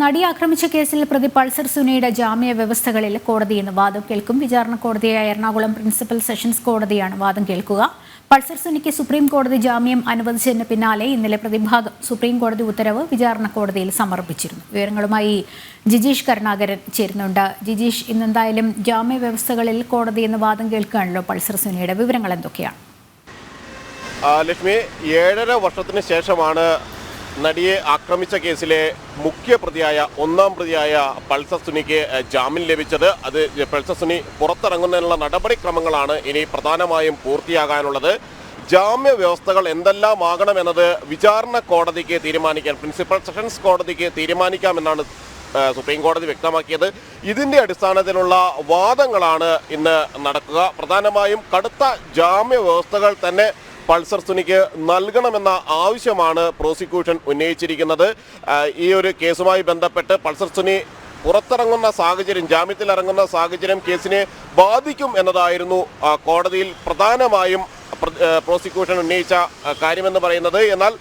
നടി ആക്രമിച്ച കേസിൽ പ്രതി പൾസർ സുനിയുടെ ജാമ്യ വ്യവസ്ഥകളിൽ കോടതി ഇന്ന് വാദം കേൾക്കും. വിചാരണ കോടതിയായ എറണാകുളം പ്രിൻസിപ്പൽ സെഷൻസ് കോടതിയാണ് വാദം കേൾക്കുക. പൾസർ സുനിക്ക് സുപ്രീം കോടതി ജാമ്യം അനുവദിച്ചതിന് പിന്നാലെ ഇന്നലെ പ്രതിഭാഗം സുപ്രീം കോടതി ഉത്തരവ് വിചാരണ കോടതിയിൽ സമർപ്പിച്ചിരുന്നു. വിവരങ്ങളുമായി ജിജീഷ് കരുണാകരൻ ചേരുന്നുണ്ട്. ജിജീഷ് ഇന്നെന്തായാലും ജാമ്യ വ്യവസ്ഥകളിൽ കോടതി ഇന്ന് വാദം കേൾക്കുകയാണല്ലോ പൾസർ സുനിയുടെ വിവരങ്ങൾ എന്തൊക്കെയാണ്? ലക്ഷ്മി ഏഴര വർഷത്തിന് ശേഷമാണ് നടിയെ ആക്രമിച്ച കേസിലെ മുഖ്യ പ്രതിയായ ഒന്നാം പ്രതിയായ പൾസർ സുനിക്ക് ജാമ്യം ലഭിച്ചത്. അത് പൾസർ സുനി പുറത്തിറങ്ങുന്നതിനുള്ള നടപടിക്രമങ്ങളാണ് ഇനി പ്രധാനമായും പൂർത്തിയാകാനുള്ളത്. ജാമ്യ വ്യവസ്ഥകൾ എന്തെല്ലാം ആകണമെന്നത് വിചാരണ കോടതിക്ക് തീരുമാനിക്കാൻ പ്രിൻസിപ്പൽ സെഷൻസ് കോടതിക്ക് തീരുമാനിക്കാമെന്നാണ് സുപ്രീം കോടതി വ്യക്തമാക്കിയത്. ഇതിന്റെ അടിസ്ഥാനത്തിലുള്ള വാദങ്ങളാണ് ഇന്ന് നടക്കുക. പ്രധാനമായും കടുത്ത ജാമ്യ വ്യവസ്ഥകൾ തന്നെ പൾസർ സുനിക്ക് നൽകണമെന്ന ആവശ്യമാണ് പ്രോസിക്യൂഷൻ ഉന്നയിച്ചിരിക്കുന്നത്. ഈ ഒരു കേസുമായി ബന്ധപ്പെട്ട് പൾസർ സുനി പുറത്തിറങ്ങുന്ന സാഹചര്യം ജാമ്യത്തിൽ ഇറങ്ങുന്ന സാഹചര്യം കേസിനെ ബാധിക്കും എന്നതായിരുന്നു കോടതിയിൽ പ്രധാനമായും പ്രോസിക്യൂഷൻ ഉന്നയിച്ച കാര്യമെന്ന് പറയുന്നത്. എന്നാൽ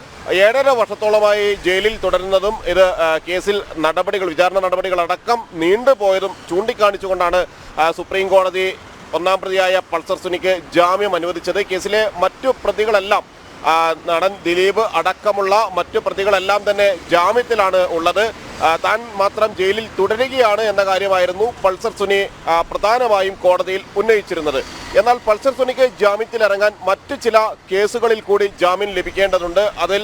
ഏഴര വർഷത്തോളമായി ജയിലിൽ തുടരുന്നതും ഇത് കേസിൽ നടപടികൾ വിചാരണ നടപടികൾ അടക്കം നീണ്ടുപോയതും ചൂണ്ടിക്കാണിച്ചുകൊണ്ടാണ് സുപ്രീം കോടതി ഒന്നാം പ്രതിയായ പൾസർ സുനിക്ക് ജാമ്യം അനുവദിച്ചത്. കേസിലെ മറ്റു പ്രതികളെല്ലാം നടൻ ദിലീപ് അടക്കമുള്ള മറ്റു പ്രതികളെല്ലാം തന്നെ ജാമ്യത്തിലാണ് ഉള്ളത്. താൻ മാത്രം ജയിലിൽ തുടരുകയാണ് എന്ന കാര്യമായിരുന്നു പൾസർ സുനി പ്രധാനമായും കോടതിയിൽ ഉന്നയിച്ചിരുന്നത്. എന്നാൽ പൾസർ സുനിക്ക് ജാമ്യത്തിൽ ഇറങ്ങാൻ മറ്റു ചില കേസുകളിൽ കൂടി ജാമ്യം ലഭിക്കേണ്ടതുണ്ട്. അതിൽ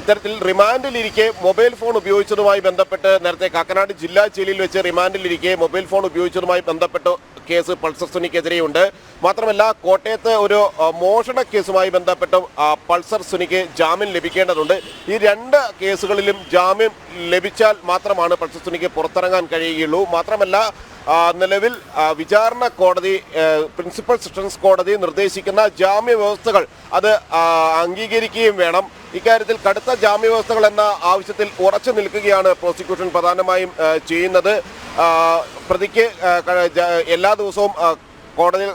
ഇത്തരത്തിൽ റിമാൻഡിലിരിക്കെ മൊബൈൽ ഫോൺ ഉപയോഗിച്ചതുമായി ബന്ധപ്പെട്ട് നേരത്തെ കാക്കനാട് ജില്ലാ ജയിലിൽ വെച്ച് റിമാൻഡിലിരിക്കെ മൊബൈൽ ഫോൺ ഉപയോഗിച്ചതുമായി ബന്ധപ്പെട്ട് കേസ് പൾസർ സുനിക്കെതിരെയുണ്ട്. മാത്രമല്ല കോട്ടയത്ത് ഒരു മോഷണ കേസുമായി ബന്ധപ്പെട്ട് പൾസർ സുനിക്ക് ജാമ്യം ലഭിക്കേണ്ടതുണ്ട്. ഈ രണ്ട് കേസുകളിലും ജാമ്യം ലഭിച്ചാൽ മാത്രമാണ് പൾസർ സുനിക്ക് പുറത്തിറങ്ങാൻ കഴിയുകയുള്ളൂ. മാത്രമല്ല നിലവിൽ വിചാരണ കോടതി പ്രിൻസിപ്പൽ സെഷൻസ് കോടതി നിർദ്ദേശിക്കുന്ന ജാമ്യ വ്യവസ്ഥകൾ അത് അംഗീകരിക്കുകയും വേണം. ഇക്കാര്യത്തിൽ കടുത്ത ജാമ്യ വ്യവസ്ഥകൾ എന്ന ആവശ്യത്തിൽ ഉറച്ചു നിൽക്കുകയാണ് പ്രോസിക്യൂഷൻ പ്രധാനമായും ചെയ്യുന്നത്. പ്രതിക്ക് എല്ലാ ദിവസവും കോടതിയിൽ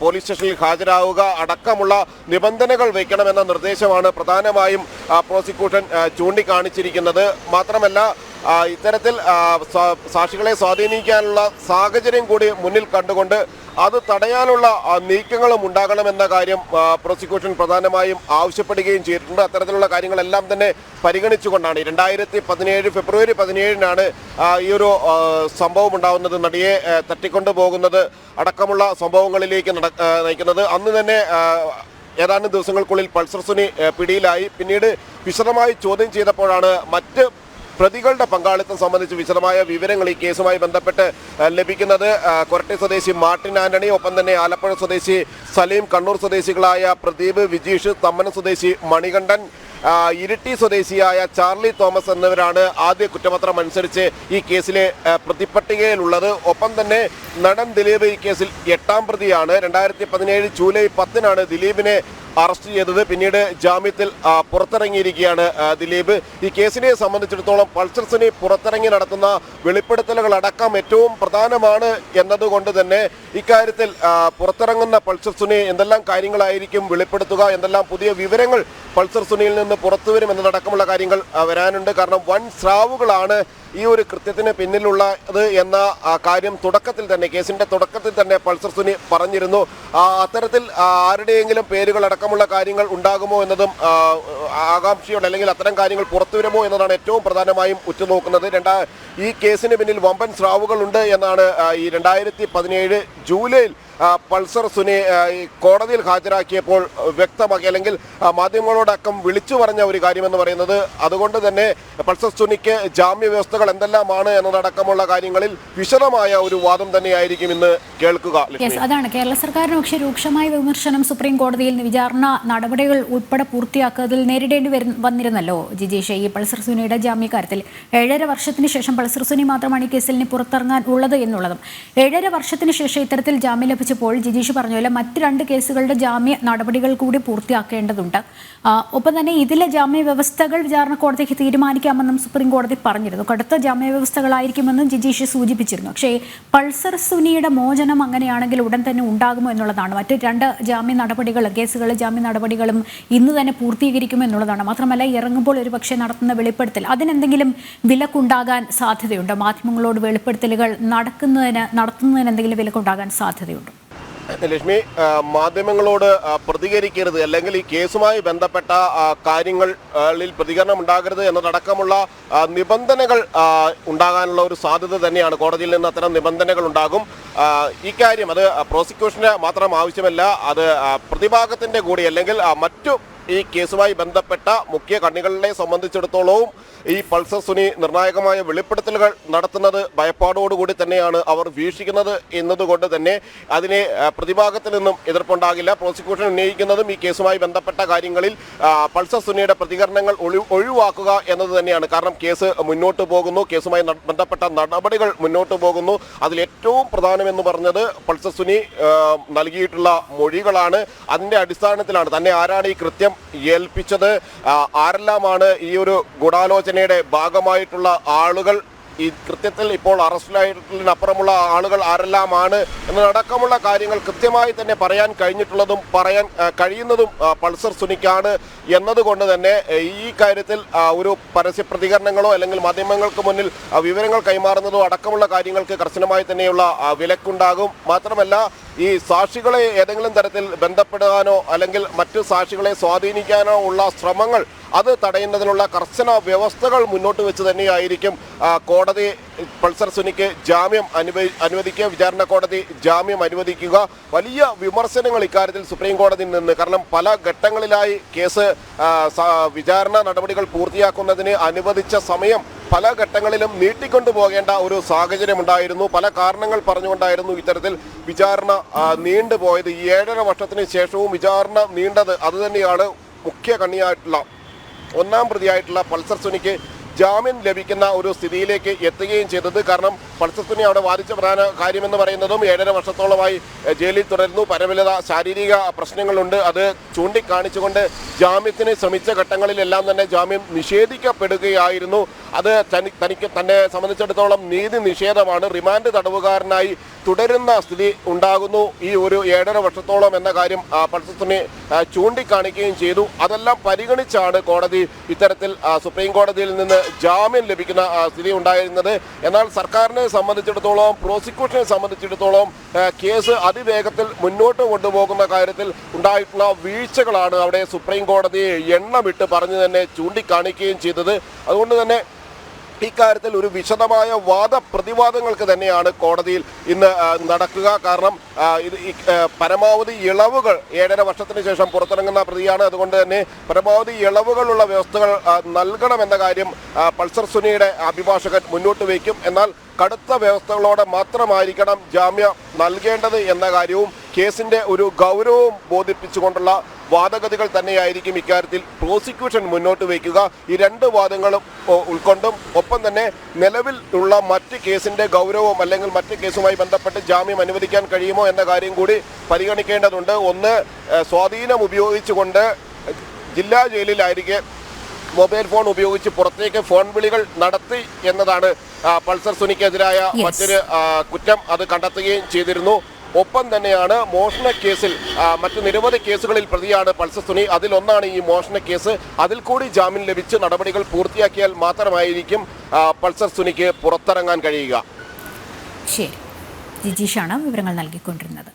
പോലീസ് സ്റ്റേഷനിൽ ഹാജരാവുക അടക്കമുള്ള നിബന്ധനകൾ വയ്ക്കണമെന്ന നിർദ്ദേശമാണ് പ്രധാനമായും പ്രോസിക്യൂഷൻ ചൂണ്ടിക്കാണിച്ചിരിക്കുന്നത്. മാത്രമല്ല ഇത്തരത്തിൽ സാക്ഷികളെ സ്വാധീനിക്കാനുള്ള സാഹചര്യം കൂടി മുന്നിൽ കണ്ടുകൊണ്ട് അത് തടയാനുള്ള നീക്കങ്ങളും ഉണ്ടാകണമെന്ന കാര്യം പ്രോസിക്യൂഷൻ പ്രധാനമായും ആവശ്യപ്പെടുകയും ചെയ്തിട്ടുണ്ട്. അത്തരത്തിലുള്ള കാര്യങ്ങളെല്ലാം തന്നെ പരിഗണിച്ചുകൊണ്ടാണ് രണ്ടായിരത്തി പതിനേഴ് ഫെബ്രുവരി പതിനേഴിനാണ് ഈ ഒരു സംഭവം ഉണ്ടാകുന്നത്. നടിയെ തട്ടിക്കൊണ്ടു പോകുന്നത് അടക്കമുള്ള സംഭവങ്ങളിലേക്ക് നയിക്കുന്നത്. അന്ന് തന്നെ ഏതാനും ദിവസങ്ങൾക്കുള്ളിൽ പൾസർ സുനി പിടിയിലായി. പിന്നീട് വിശദമായി ചോദ്യം ചെയ്തപ്പോഴാണ് മറ്റ് പ്രതികളുടെ പങ്കാളിത്തം സംബന്ധിച്ച് വിശദമായ വിവരങ്ങൾ ഈ കേസുമായി ബന്ധപ്പെട്ട് ലഭിക്കുന്നത് കൊരട്ടെ സ്വദേശി മാർട്ടിൻ ആന്റണി ഒപ്പം തന്നെ ആലപ്പുഴ സ്വദേശി സലീം കണ്ണൂർ സ്വദേശികളായ പ്രദീപ് വിജീഷ് തമ്മനം സ്വദേശി മണികണ്ഠൻ ഇരിട്ടി സ്വദേശിയായ ചാർലി തോമസ് എന്നിവരാണ് ആദ്യ കുറ്റപത്രം അനുസരിച്ച് ഈ കേസിലെ പ്രതിപട്ടികയിലുള്ളത് ഒപ്പം തന്നെ നടൻ ദിലീപ് ഈ കേസിൽ എട്ടാം പ്രതിയാണ്. രണ്ടായിരത്തി പതിനേഴ് ജൂലൈ പത്തിനാണ് ദിലീപിനെ അറസ്റ്റ് ചെയ്തത്. പിന്നീട് ജാമ്യത്തിൽ പുറത്തിറങ്ങിയിരിക്കുകയാണ് ദിലീപ്. ഈ കേസിനെ സംബന്ധിച്ചിടത്തോളം പൾസർസിനെ പുറത്തിറങ്ങി നടത്തുന്ന വെളിപ്പെടുത്തലുകളടക്കം ഏറ്റവും പ്രധാനമാണ് എന്നതുകൊണ്ട് തന്നെ ഇക്കാര്യത്തിൽ പുറത്തിറങ്ങുന്ന പൾസർ സുനി എന്തെല്ലാം കാര്യങ്ങളായിരിക്കും വെളിപ്പെടുത്തുക എന്തെല്ലാം പുതിയ വിവരങ്ങൾ പൾസർ സുനിയിൽ നിന്ന് പുറത്തുവരും എന്നതടക്കമുള്ള കാര്യങ്ങൾ വരാനുണ്ട്. കാരണം വൻ സ്രാവുകളാണ് ഈ ഒരു കൃത്യത്തിന് പിന്നിലുള്ളത് എന്ന കാര്യം തുടക്കത്തിൽ തന്നെ കേസിന്റെ തുടക്കത്തിൽ തന്നെ പൾസർ സുനി പറഞ്ഞിരുന്നു. അത്തരത്തിൽ ആരുടെയെങ്കിലും പേരുകൾ അടക്കമുള്ള കാര്യങ്ങൾ ഉണ്ടാകുമോ എന്നതും ആകാംക്ഷയോടെ അല്ലെങ്കിൽ അത്തരം കാര്യങ്ങൾ പുറത്തു വരുമോ എന്നതാണ് ഏറ്റവും പ്രധാനമായും ഉറ്റുനോക്കുന്നത്. രണ്ടാ ഈ കേസിന് പിന്നിൽ വമ്പൻ സ്രാവുകളുണ്ട് എന്നാണ് ഈ രണ്ടായിരത്തി പതിനേഴ് ജൂലൈയിൽ പൾസർ സുനി കോടതിയിൽ ഹാജരാക്കിയപ്പോൾ വ്യക്തമാക്കി അല്ലെങ്കിൽ മാധ്യമങ്ങളോടക്കം വിളിച്ചു പറഞ്ഞ ഒരു കാര്യമെന്ന് പറയുന്നത് അതുകൊണ്ട് തന്നെ പൾസർ സുനിക്ക് ജാമ്യ വ്യവസ്ഥകൾ എന്തെല്ലാമാണ് എന്നതടക്കമുള്ള കാര്യങ്ങളിൽ വിശദമായ ഒരു വാദം തന്നെയായിരിക്കും ഇന്ന് കേൾക്കുക അതാണ്. കേരള സർക്കാരിന് പക്ഷേ രൂക്ഷമായ വിമർശനം സുപ്രീം കോടതിയിൽ വിചാരണ നടപടികൾ ഉൾപ്പെടെ പൂർത്തിയാക്കുന്നതിൽ നേരിടേണ്ടി വന്നിരുന്നല്ലോ ജിജീഷ് ഈ പൾസർ സുനിയുടെ ജാമ്യക്കാര്യത്തിൽ. ഏഴര വർഷത്തിന് ശേഷം പൾസർ സുനി മാത്രമാണ് ഈ കേസിൽ പുറത്തിറങ്ങാൻ ഉള്ളത് എന്നുള്ളതും. ഏഴര വർഷത്തിന് ശേഷം ഇത്തരത്തിൽ ജാമ്യം ലഭിച്ചപ്പോൾ ജിജീഷ് പറഞ്ഞ പോലെ മറ്റ് രണ്ട് കേസുകളുടെ ജാമ്യ നടപടികൾ കൂടി പൂർത്തിയാക്കേണ്ടതുണ്ട്. ഒപ്പം തന്നെ ഇതിലെ ജാമ്യ വ്യവസ്ഥകൾ വിചാരണ കോടതിക്ക് തീരുമാനിക്കാമെന്നും സുപ്രീം കോടതി പറഞ്ഞിരുന്നു. കടുത്ത ജാമ്യ വ്യവസ്ഥകളായിരിക്കുമെന്നും ജിജീഷ് സൂചിപ്പിച്ചിരുന്നു. പക്ഷേ പൾസർ സുനിയുടെ മോചനം അങ്ങനെയാണെങ്കിൽ ഉടൻ തന്നെ ഉണ്ടാകുമോ എന്നുള്ളതാണ്. മറ്റ് രണ്ട് ജാമ്യ നടപടികൾ കേസുകൾ ജാമ്യ നടപടികളും ഇന്ന് തന്നെ പൂർത്തീകരിക്കുമോ എന്നുള്ളതാണ്. മാത്രമല്ല ഇറങ്ങുമ്പോൾ ഒരു പക്ഷേ നടത്തുന്ന വെളിപ്പെടുത്തൽ അതിനെന്തെങ്കിലും വിലക്കുണ്ടാകാൻ സാധ്യതയുണ്ട്? മാധ്യമങ്ങളോട് വെളിപ്പെടുത്തലുകൾ നടക്കുന്നതിന് നടത്തുന്നതിന് എന്തെങ്കിലും വിലക്കുണ്ടാകാൻ സാധ്യതയുണ്ട്? ലക്ഷ്മി മാധ്യമങ്ങളോട് പ്രതികരിക്കരുത്. അല്ലെങ്കിൽ ഈ കേസുമായി ബന്ധപ്പെട്ട കാര്യങ്ങളിൽ പ്രതികരണം ഉണ്ടാകരുത് എന്നതടക്കമുള്ള നിബന്ധനകൾ ഉണ്ടാകാനുള്ള ഒരു സാധ്യത തന്നെയാണ്. കോടതിയിൽ നിന്ന് അത്തരം നിബന്ധനകൾ ഉണ്ടാകും. ഇക്കാര്യം അത് പ്രോസിക്യൂഷന് മാത്രം ആവശ്യമല്ല. അത് പ്രതിഭാഗത്തിന്റെ കൂടി അല്ലെങ്കിൽ മറ്റു ഈ കേസുമായി ബന്ധപ്പെട്ട മുഖ്യ കണ്ണികളെ സംബന്ധിച്ചിടത്തോളവും ഈ പൾസർ സുനി നിർണായകമായ വെളിപ്പെടുത്തലുകൾ നടത്തുന്നത് ഭയപ്പാടോടുകൂടി തന്നെയാണ് അവർ വീക്ഷിക്കുന്നത് എന്നതുകൊണ്ട് തന്നെ അതിനെ പ്രതിഭാഗത്തിൽ നിന്നും എതിർപ്പുണ്ടാകില്ല. പ്രോസിക്യൂഷൻ ഉന്നയിക്കുന്നതും ഈ കേസുമായി ബന്ധപ്പെട്ട കാര്യങ്ങളിൽ പൾസർ സുനിയുടെ പ്രതികരണങ്ങൾ ഒഴി- ഒഴിവാക്കുക എന്നത് തന്നെയാണ്. കാരണം കേസ് മുന്നോട്ട് പോകുന്നു കേസുമായി ബന്ധപ്പെട്ട നടപടികൾ മുന്നോട്ട് പോകുന്നു. അതിൽ ഏറ്റവും പ്രധാനമെന്ന് പറഞ്ഞത് പൾസർ സുനി നൽകിയിട്ടുള്ള മൊഴികളാണ്. അതിന്റെ അടിസ്ഥാനത്തിലാണ്. തന്നെ ആരാണ് ഈ കൃത്യം ഏൽപ്പിച്ചത്. ആ, ആരെല്ലാമാണ് ഈ ഒരു ഗൂഢാലോചനയുടെ ഭാഗമായിട്ടുള്ള ആളുകൾ ഈ കൃത്യത്തിൽ ഇപ്പോൾ അറസ്റ്റിലായതിനപ്പുറമുള്ള ആളുകൾ ആരെല്ലാമാണ് എന്നതടക്കമുള്ള കാര്യങ്ങൾ കൃത്യമായി തന്നെ പറയാൻ കഴിഞ്ഞിട്ടുള്ളതും പറയാൻ കഴിയുന്നതും പൾസർ സുനിക്കാണ് എന്നതുകൊണ്ട് തന്നെ ഈ കാര്യത്തിൽ ഒരു പരസ്യ പ്രതികരണങ്ങളോ അല്ലെങ്കിൽ മാധ്യമങ്ങൾക്ക് മുന്നിൽ വിവരങ്ങൾ കൈമാറുന്നതോ അടക്കമുള്ള കാര്യങ്ങൾക്ക് കർശനമായി തന്നെയുള്ള വിലക്കുണ്ടാകും. മാത്രമല്ല ഈ സാക്ഷികളെ ഏതെങ്കിലും തരത്തിൽ ബന്ധപ്പെടാനോ അല്ലെങ്കിൽ മറ്റു സാക്ഷികളെ സ്വാധീനിക്കാനോ ഉള്ള ശ്രമങ്ങൾ അത് തടയുന്നതിനുള്ള കർശന വ്യവസ്ഥകൾ മുന്നോട്ട് വെച്ച് തന്നെയായിരിക്കും ആ, കോടതി പൾസർ സുനിക്ക് ജാമ്യം അനുവദി അനുവദിക്കുക വിചാരണ കോടതി ജാമ്യം അനുവദിക്കുക. വലിയ വിമർശനങ്ങൾ ഇക്കാര്യത്തിൽ സുപ്രീം കോടതിയിൽ നിന്ന്. കാരണം പല ഘട്ടങ്ങളിലായി കേസ് വിചാരണ നടപടികൾ പൂർത്തിയാക്കുന്നതിന് അനുവദിച്ച സമയം പല ഘട്ടങ്ങളിലും നീട്ടിക്കൊണ്ടുപോകേണ്ട ഒരു സാഹചര്യം ഉണ്ടായിരുന്നു പല കാരണങ്ങൾ പറഞ്ഞുകൊണ്ടായിരുന്നു ഇത്തരത്തിൽ വിചാരണ നീണ്ടുപോയത്. ഈ ഏഴര വർഷത്തിന് ശേഷവും വിചാരണ നീണ്ടത് അതുതന്നെയാണ് മുഖ്യ കണ്ണിയായിട്ടുള്ള ഒന്നാം പ്രതിയായിട്ടുള്ള പൾസർ സുനിക്ക് ജാമ്യം ലഭിക്കുന്ന ഒരു സ്ഥിതിയിലേക്ക് എത്തുകയും ചെയ്തത്. കാരണം പൾസസ്തുനി അവിടെ വാദിച്ച പ്രധാന കാര്യമെന്ന് പറയുന്നതും ഏഴര വർഷത്തോളമായി ജയിലിൽ തുടരുന്നു. പരമലത ശാരീരിക പ്രശ്നങ്ങളുണ്ട്. അത് ചൂണ്ടിക്കാണിച്ചുകൊണ്ട് ജാമ്യത്തിന് ശ്രമിച്ച ഘട്ടങ്ങളിലെല്ലാം തന്നെ ജാമ്യം നിഷേധിക്കപ്പെടുകയായിരുന്നു. അത് തനി- തനിക്ക് തന്നെ സംബന്ധിച്ചിടത്തോളം നീതി നിഷേധമാണ്. റിമാൻഡ് തടവുകാരനായി തുടരുന്ന സ്ഥിതി ഉണ്ടാകുന്നു. ഈ ഒരു ഏഴര വർഷത്തോളം എന്ന കാര്യം പൾസസിനെ ചൂണ്ടിക്കാണിക്കുകയും ചെയ്തു. അതെല്ലാം പരിഗണിച്ചാണ് കോടതി ഇത്തരത്തിൽ സുപ്രീം കോടതിയിൽ നിന്ന് ജാമ്യം ലഭിക്കുന്ന സ്ഥിതി ഉണ്ടായിരുന്നത്. എന്നാൽ സർക്കാരിനെ സംബന്ധിച്ചിടത്തോളം പ്രോസിക്യൂഷനെ സംബന്ധിച്ചിടത്തോളം കേസ് അതിവേഗത്തിൽ മുന്നോട്ട് കൊണ്ടുപോകുന്ന കാര്യത്തിൽ ഉണ്ടായിട്ടുള്ള വീഴ്ചകളാണ് അവിടെ സുപ്രീം കോടതി എണ്ണമിട്ട് പറഞ്ഞു തന്നെ ചൂണ്ടിക്കാണിക്കുകയും ചെയ്തത്. അതുകൊണ്ട് തന്നെ ഇക്കാര്യത്തിൽ ഒരു വിശദമായ വാദപ്രതിവാദങ്ങൾക്ക് തന്നെയാണ് കോടതിയിൽ ഇന്ന് നടക്കുക. കാരണം ഇത് പരമാവധി ഇളവുകൾ ഏഴര വർഷത്തിന് ശേഷം പുറത്തിറങ്ങുന്ന പ്രതിയാണ്. അതുകൊണ്ട് തന്നെ പരമാവധി ഇളവുകളുള്ള വ്യവസ്ഥകൾ നൽകണമെന്ന കാര്യം പൾസർ സുനിയുടെ അഭിഭാഷകൻ മുന്നോട്ട് വയ്ക്കും. എന്നാൽ കടുത്ത വ്യവസ്ഥകളോടെ മാത്രമായിരിക്കണം ജാമ്യം നൽകേണ്ടത് എന്ന കാര്യവും കേസിന്റെ ഒരു ഗൗരവവും ബോധിപ്പിച്ചുകൊണ്ടുള്ള വാദഗതികൾ തന്നെയായിരിക്കും ഇക്കാര്യത്തിൽ പ്രോസിക്യൂഷൻ മുന്നോട്ട് വയ്ക്കുക. ഈ രണ്ട് വാദങ്ങളും ഉൾക്കൊണ്ടും ഒപ്പം തന്നെ നിലവിൽ ഉള്ള മറ്റ് കേസിന്റെ ഗൗരവം അല്ലെങ്കിൽ മറ്റ് കേസുമായി ബന്ധപ്പെട്ട് ജാമ്യം അനുവദിക്കാൻ കഴിയുമോ എന്ന കാര്യം കൂടി പരിഗണിക്കേണ്ടതുണ്ട്. ഒന്ന് സ്വാധീനം ഉപയോഗിച്ചുകൊണ്ട് ജില്ലാ ജയിലിലായിരിക്കെ മൊബൈൽ ഫോൺ ഉപയോഗിച്ച് പുറത്തേക്ക് ഫോൺ വിളികൾ നടത്തി എന്നതാണ് പൾസർ സുനിക്കെതിരായ. മറ്റൊരു കുറ്റം അത് കണ്ടെത്തുകയും ചെയ്തിരുന്നു. ഒപ്പം തന്നെയാണ് മോഷണ കേസിൽ മറ്റു നിരവധി കേസുകളിൽ പ്രതിയാണ് പൾസർ സുനി. അതിലൊന്നാണ് ഈ മോഷണ കേസ്. അതിൽ കൂടി ജാമ്യം ലഭിച്ച് നടപടികൾ പൂർത്തിയാക്കിയാൽ മാത്രമായിരിക്കും പൾസർ സുനിക്ക് പുറത്തിറങ്ങാൻ കഴിയുക. ശരി. ജിജീഷാണ് വിവരങ്ങൾ നൽകിക്കൊണ്ടിരുന്നത്.